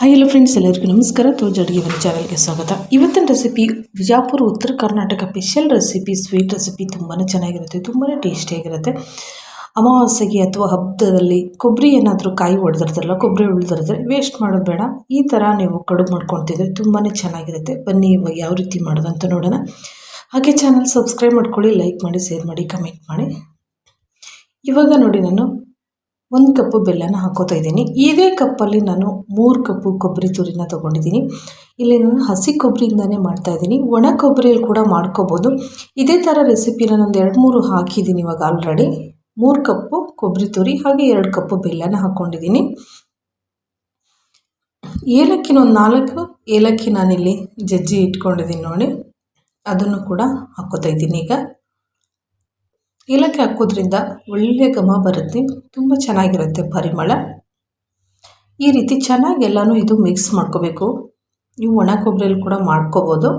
Hi hello friends ಎಲ್ಲರಿಗೂ ನಮಸ್ಕಾರ. ತೋಜ್ ಅಡುಗೆ ಮನೆ ಚಾನಲ್ಗೆ ಸ್ವಾಗತ. ಇವತ್ತಿನ recipe Vijapur, Uttara Karnataka special recipe sweet recipe ತುಂಬಾ ಚೆನ್ನಾಗಿರುತ್ತೆ ತುಂಬಾ ಟೇಸ್ಟಿಯಾಗಿರುತ್ತೆ ಅಮಾವಾಸ್ಯೆಗೆ ಅಥವಾ ಹಬ್ಬದಲ್ಲಿ ಕೊಬ್ಬರಿ ಏನಾದರೂ ಕಾಯಿ ಹೊಡೆದಿರ್ತಾರಲ್ಲ ಕೊಬ್ಬರಿ ಉಳಿದಿರ್ತಾರೆ ವೇಸ್ಟ್ ಮಾಡೋದು ಬೇಡ. ಈ ಥರ ನೀವು ಕಡುಬು ಮಾಡ್ಕೊಳ್ತಿದ್ರೆ ತುಂಬಾ ಚೆನ್ನಾಗಿರುತ್ತೆ. ಬನ್ನಿ ಇವಾಗ ಯಾವ ರೀತಿ ಮಾಡೋದು ಅಂತ ನೋಡೋಣ. ಹಾಗೆ ಚಾನಲ್ ಸಬ್ಸ್ಕ್ರೈಬ್ ಮಾಡ್ಕೊಳ್ಳಿ ಲೈಕ್ ಮಾಡಿ ಶೇರ್ ಮಾಡಿ ಕಮೆಂಟ್ ಮಾಡಿ. ಇವಾಗ ನೋಡಿ ನಾನು ಒಂದು ಕಪ್ಪು ಬೆಲ್ಲನ ಹಾಕೋತಾ ಇದ್ದೀನಿ. ಇದೇ ಕಪ್ಪಲ್ಲಿ ನಾನು ಮೂರು ಕಪ್ಪು ಕೊಬ್ಬರಿ ತುರಿನ ತೊಗೊಂಡಿದ್ದೀನಿ. ಇಲ್ಲಿ ನಾನು ಹಸಿ ಕೊಬ್ಬರಿಯಿಂದನೇ ಮಾಡ್ತಾಯಿದ್ದೀನಿ ಒಣ ಕೊಬ್ಬರಿಯಲ್ಲಿ ಕೂಡ ಮಾಡ್ಕೋಬೋದು. ಇದೇ ಥರ ರೆಸಿಪಿನ ನಾನು ಎರಡು ಮೂರು ಹಾಕಿದ್ದೀನಿ ಇವಾಗ ಆಲ್ರೆಡಿ ಮೂರು ಕಪ್ಪು ಕೊಬ್ಬರಿ ತುರಿ ಹಾಗೆ ಎರಡು ಕಪ್ಪು ಬೆಲ್ಲನ ಹಾಕ್ಕೊಂಡಿದ್ದೀನಿ ಏಲಕ್ಕಿನ ಒಂದು ನಾಲ್ಕು ಏಲಕ್ಕಿ ನಾನಿಲ್ಲಿ ಜಜ್ಜಿ ಇಟ್ಕೊಂಡಿದ್ದೀನಿ ನೋಡಿ. ಅದನ್ನು ಕೂಡ ಹಾಕೋತಾ ಇದ್ದೀನಿ ಈಗ. ಏಲಕ್ಕಿ ಹಾಕೋದ್ರಿಂದ ಒಳ್ಳೆಯ ಘಮ ಬರುತ್ತೆ, ತುಂಬ ಚೆನ್ನಾಗಿರುತ್ತೆ ಪರಿಮಳ. ಈ ರೀತಿ ಚೆನ್ನಾಗಿ ಎಲ್ಲನೂ ಇದು ಮಿಕ್ಸ್ ಮಾಡ್ಕೋಬೇಕು. ನೀವು ಒಣ ಕೊಬ್ಬರಿಯಲ್ಲಿ ಕೂಡ ಮಾಡ್ಕೋಬೋದು.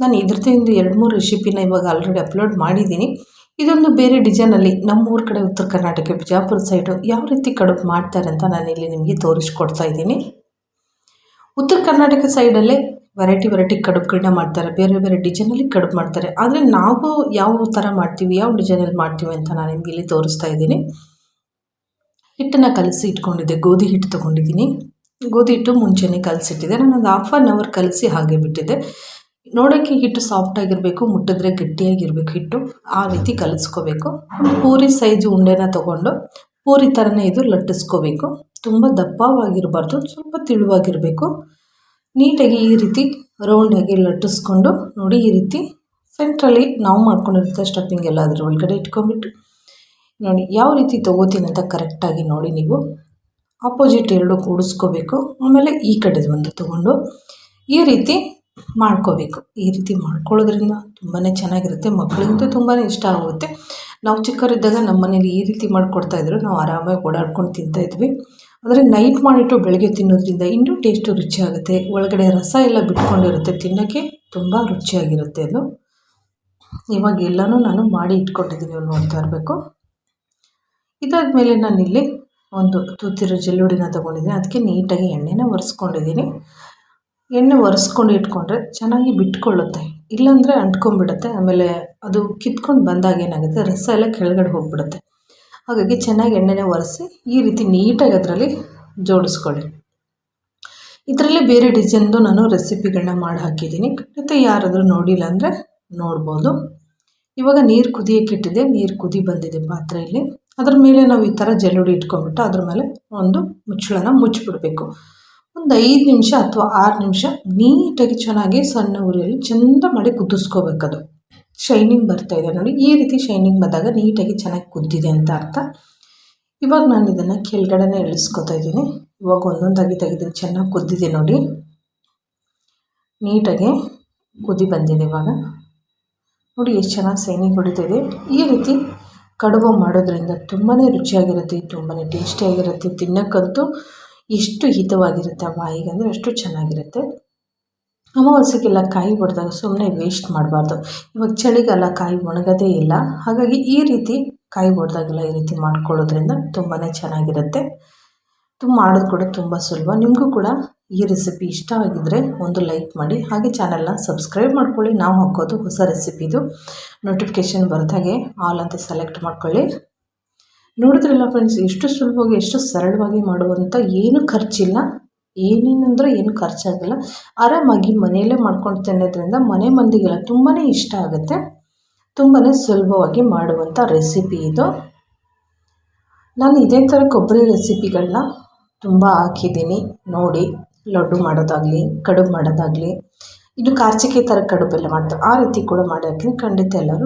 ನಾನು ಇದ್ರದ್ದು ಎರಡು ಮೂರು ರೆಸಿಪಿನ ಇವಾಗ ಆಲ್ರೆಡಿ ಅಪ್ಲೋಡ್ ಮಾಡಿದ್ದೀನಿ. ಇದೊಂದು ಬೇರೆ ಡಿಸೈನಲ್ಲಿ ನಮ್ಮೂರ ಕಡೆ ಉತ್ತರ ಕರ್ನಾಟಕ, ಬಿಜಾಪುರ ಸೈಡು ಯಾವ ರೀತಿ ಕಡುಬು ಮಾಡ್ತಾರೆ ಅಂತ ನಾನು ಇಲ್ಲಿ ನಿಮಗೆ ತೋರಿಸ್ಕೊಡ್ತಾ ಇದ್ದೀನಿ. ಉತ್ತರ ಕರ್ನಾಟಕ ಸೈಡಲ್ಲೇ ವೆರೈಟಿ ವೆರೈಟಿ ಕಡುಬುಗಳನ್ನ ಮಾಡ್ತಾರೆ. ಬೇರೆ ಬೇರೆ ಡಿಸೈನಲ್ಲಿ ಕಡುಬು ಮಾಡ್ತಾರೆ. ಆದರೆ ನಾವು ಯಾವ ಥರ ಮಾಡ್ತೀವಿ, ಯಾವ ಡಿಸೈನಲ್ಲಿ ಮಾಡ್ತೀವಿ ಅಂತ ನಾನು ನಿಮಗೆ ಇಲ್ಲಿ ತೋರಿಸ್ತಾ ಇದ್ದೀನಿ. ಹಿಟ್ಟನ್ನು ಕಲಸಿ ಇಟ್ಕೊಂಡಿದ್ದೆ. ಗೋಧಿ ಹಿಟ್ಟು ತೊಗೊಂಡಿದ್ದೀನಿ. ಗೋಧಿ ಹಿಟ್ಟು ಮುಂಚೆನೇ ಕಲಸಿಟ್ಟಿದ್ದೆ. ನಾನು ಒಂದು ಹಾಫ್ ಆನ್ ಅವರ್ ಕಲಸಿ ಹಾಗೆ ಬಿಟ್ಟಿದ್ದೆ. ನೋಡೋಕ್ಕೆ ಹಿಟ್ಟು ಸಾಫ್ಟಾಗಿರಬೇಕು ಮುಟ್ಟಿದ್ರೆ ಗಟ್ಟಿಯಾಗಿರಬೇಕು ಹಿಟ್ಟು. ಆ ರೀತಿ ಕಲಿಸ್ಕೋಬೇಕು. ಪೂರಿ ಸೈಜ್ ಉಂಡೆನ ತೊಗೊಂಡು, ಪೂರಿ ಥರನೇ ಇದು ಲಟ್ಟಿಸ್ಕೋಬೇಕು. ತುಂಬ ದಪ್ಪವಾಗಿರಬಾರ್ದು, ಸ್ವಲ್ಪ ತಿಳುವಾಗಿರಬೇಕು. ನೀಟಾಗಿ ಈ ರೀತಿ ರೌಂಡಾಗಿ ಲಟ್ಟಿಸ್ಕೊಂಡು ನೋಡಿ ಈ ರೀತಿ ಸೆಂಟ್ರಲ್ಲಿ ನಾವು ಮಾಡ್ಕೊಂಡಿರ್ತ ಸ್ಟಫಿಂಗ್ ಎಲ್ಲ ಅದರ ಒಳಗಡೆ ಇಟ್ಕೊಂಬಿಟ್ಟು ನೋಡಿ ಯಾವ ರೀತಿ ತೊಗೋತೀನಿ ಅಂತ ಕರೆಕ್ಟಾಗಿ ನೋಡಿ ನೀವು. ಆಪೋಸಿಟ್ ಎರಡು ಕೂಡಿಸ್ಕೋಬೇಕು, ಆಮೇಲೆ ಈ ಕಡೆದು ಒಂದು ತೊಗೊಂಡು ಈ ರೀತಿ ಮಾಡ್ಕೋಬೇಕು. ಈ ರೀತಿ ಮಾಡ್ಕೊಳ್ಳೋದ್ರಿಂದ ತುಂಬಾ ಚೆನ್ನಾಗಿರುತ್ತೆ, ಮಕ್ಕಳಿಗಂತೂ ತುಂಬಾ ಇಷ್ಟ ಆಗುತ್ತೆ. ನಾವು ಚಿಕ್ಕವರಿದ್ದಾಗ ನಮ್ಮ ಮನೇಲಿ ಈ ರೀತಿ ಮಾಡಿಕೊಡ್ತಾಯಿದ್ರು ನಾವು ಆರಾಮಾಗಿ ಓಡಾಡ್ಕೊಂಡು ತಿಂತಾಯಿದ್ವಿ ಆದರೆ ನೈಟ್ ಮಾಡಿಟ್ಟು ಬೆಳಗ್ಗೆ ತಿನ್ನೋದ್ರಿಂದ ಇನ್ನೂ ಟೇಸ್ಟು ರುಚಿಯಾಗುತ್ತೆ. ಒಳಗಡೆ ರಸ ಎಲ್ಲ ಬಿಟ್ಕೊಂಡಿರುತ್ತೆ. ತಿನ್ನೋಕ್ಕೆ ತುಂಬ ರುಚಿಯಾಗಿರುತ್ತೆ ಅದು. ಇವಾಗ ಎಲ್ಲನೂ ನಾನು ಮಾಡಿ ಇಟ್ಕೊಂಡಿದ್ದೀನಿ ನೋಡ್ತಾ ಇರಬೇಕು ಇದಾದಮೇಲೆ ನಾನಿಲ್ಲಿ ಒಂದು ತೂತಿರೋ ಜಲ್ಲುಡಿನ ತೊಗೊಂಡಿದ್ದೀನಿ. ಅದಕ್ಕೆ ನೀಟಾಗಿ ಎಣ್ಣೆನ ಒರೆಸ್ಕೊಂಡಿದ್ದೀನಿ. ಎಣ್ಣೆ ಒರೆಸ್ಕೊಂಡು ಇಟ್ಕೊಂಡ್ರೆ ಚೆನ್ನಾಗಿ ಬಿಟ್ಕೊಳ್ಳುತ್ತೆ. ಇಲ್ಲಾಂದರೆ ಅಂಟ್ಕೊಂಡ್ಬಿಡುತ್ತೆ. ಆಮೇಲೆ ಅದು ಕಿತ್ಕೊಂಡು ಬಂದಾಗ ಏನಾಗುತ್ತೆ? ರಸ ಎಲ್ಲ ಕೆಳಗಡೆ ಹೋಗಿಬಿಡುತ್ತೆ. ಹಾಗಾಗಿ ಚೆನ್ನಾಗಿ ಎಣ್ಣೆನ ಒರೆಸಿ ಈ ರೀತಿ ನೀಟಾಗಿ ಅದರಲ್ಲಿ ಜೋಡಿಸ್ಕೊಳ್ಳಿ. ಇದರಲ್ಲಿ ಬೇರೆ ಡಿಸೈನ್ದು ನಾನು ರೆಸಿಪಿಗಳನ್ನ ಮಾಡಿ ಹಾಕಿದ್ದೀನಿ. ಮತ್ತು ಯಾರಾದರೂ ನೋಡಿಲ್ಲ ಅಂದರೆ ನೋಡ್ಬೋದು. ಇವಾಗ ನೀರು ಕುದಿಯೋಕೆ ಇಟ್ಟಿದೆ ನೀರು ಕುದಿ ಬಂದಿದೆ ಪಾತ್ರೆಯಲ್ಲಿ ಅದ್ರ ಮೇಲೆ ನಾವು ಈ ಥರ ಜಲ್ಲುಡಿ ಇಟ್ಕೊಂಡ್ಬಿಟ್ಟು ಅದ್ರ ಮೇಲೆ ಒಂದು ಮುಚ್ಚಳನ ಮುಚ್ಚಿಬಿಡಬೇಕು. ಒಂದು ಐದು ನಿಮಿಷ ಅಥವಾ ಆರು ನಿಮಿಷ ನೀಟಾಗಿ ಚೆನ್ನಾಗಿ ಸಣ್ಣ ಉರಿಯಲ್ಲಿ ಚೆಂದ ಮಾಡಿ ಕುದಿಸ್ಕೋಬೇಕದು. ಶೈನಿಂಗ್ ಬರ್ತಾ ಇದೆ ನೋಡಿ. ಈ ರೀತಿ ಶೈನಿಂಗ್ ಬಂದಾಗ ನೀಟಾಗಿ ಚೆನ್ನಾಗಿ ಕುದ್ದಿದೆ ಅಂತ ಅರ್ಥ. ಇವಾಗ ನಾನು ಇದನ್ನು ಕೆಳಗಡೆನೇ ಇಳಿಸ್ಕೊತಾ ಇದ್ದೀನಿ. ಇವಾಗ ಒಂದೊಂದಾಗಿ ತೆಗೆದು ಚೆನ್ನಾಗಿ ಕುದ್ದಿದೆ ನೋಡಿ. ನೀಟಾಗಿ ಕುದಿ ಬಂದಿದೆ ಇವಾಗ. ನೋಡಿ ಎಷ್ಟು ಚೆನ್ನಾಗಿ ಶೈನಿಂಗ್ ಇದೆ. ಈ ರೀತಿ ಕಡುಬು ಮಾಡೋದ್ರಿಂದ ತುಂಬಾ ರುಚಿಯಾಗಿರುತ್ತೆ ತುಂಬಾ ಟೇಸ್ಟಿಯಾಗಿರುತ್ತೆ ತಿನ್ನೋಕ್ಕಂತೂ ಎಷ್ಟು ಹಿತವಾಗಿರುತ್ತೆ ಬಾಯಿಗೆ ಅಂದರೆ ಅಷ್ಟು ಚೆನ್ನಾಗಿರುತ್ತೆ. ಅಮಾವಾಸ್ಯೆಗೆಲ್ಲ ಕಾಯಿ ಹೊಡೆದಾಗ ಸುಮ್ಮನೆ ವೇಸ್ಟ್ ಮಾಡಬಾರ್ದು. ಇವಾಗ ಚಳಿಗಾಲ ಕಾಯಿ ಒಣಗೋದೇ ಇಲ್ಲ. ಹಾಗಾಗಿ ಈ ರೀತಿ ಕಾಯಿ ಹೊಡೆದಾಗೆಲ್ಲ ಈ ರೀತಿ ಮಾಡ್ಕೊಳ್ಳೋದ್ರಿಂದ ತುಂಬಾ ಚೆನ್ನಾಗಿರುತ್ತೆ. ತುಂಬ ಮಾಡೋದು ಕೂಡ ತುಂಬ ಸುಲಭ. ನಿಮಗೂ ಕೂಡ ಈ ರೆಸಿಪಿ ಇಷ್ಟ ಆಗಿದ್ದರೆ ಒಂದು ಲೈಕ್ ಮಾಡಿ. ಹಾಗೆ ಚಾನಲ್ನ ಸಬ್ಸ್ಕ್ರೈಬ್ ಮಾಡ್ಕೊಳ್ಳಿ. ನಾವು ಹಾಕೋದು ಹೊಸ ರೆಸಿಪಿದು ನೋಟಿಫಿಕೇಷನ್ ಬರ್ದಾಗೆ ಆಲ್ ಅಂತ ಸೆಲೆಕ್ಟ್ ಮಾಡ್ಕೊಳ್ಳಿ. ನೋಡಿದ್ರಲ್ಲ ಫ್ರೆಂಡ್ಸ್ ಎಷ್ಟು ಸುಲಭವಾಗಿ, ಎಷ್ಟು ಸರಳವಾಗಿ ಮಾಡುವಂಥ ಏನು ಖರ್ಚಿಲ್ಲ. ಏನೇನಂದ್ರೆ ಏನು ಖರ್ಚಾಗಲ್ಲ. ಆರಾಮಾಗಿ ಮನೆಯಲ್ಲೇ ಮಾಡ್ಕೊಂಡು ತಿನ್ನೋದ್ರಿಂದ ಮನೆ ಮಂದಿಗೆಲ್ಲ ತುಂಬಾ ಇಷ್ಟ ಆಗುತ್ತೆ. ತುಂಬಾ ಸುಲಭವಾಗಿ ಮಾಡುವಂಥ ರೆಸಿಪಿ ಇದು. ನಾನು ಇದೇ ಥರ ಕೊಬ್ಬರಿ ರೆಸಿಪಿಗಳನ್ನ ತುಂಬ ಹಾಕಿದ್ದೀನಿ. ನೋಡಿ, ಲಡ್ಡು ಮಾಡೋದಾಗಲಿ, ಕಡುಬು ಮಾಡೋದಾಗಲಿ. ಇದು ಕಾರ್ಚಿಕೆ ಥರ ಕಡುಬೆಲ್ಲ ಮಾಡ್ತಾರೆ ಆ ರೀತಿ ಕೂಡ ಮಾಡಿ ಖಂಡಿತ ಎಲ್ಲರೂ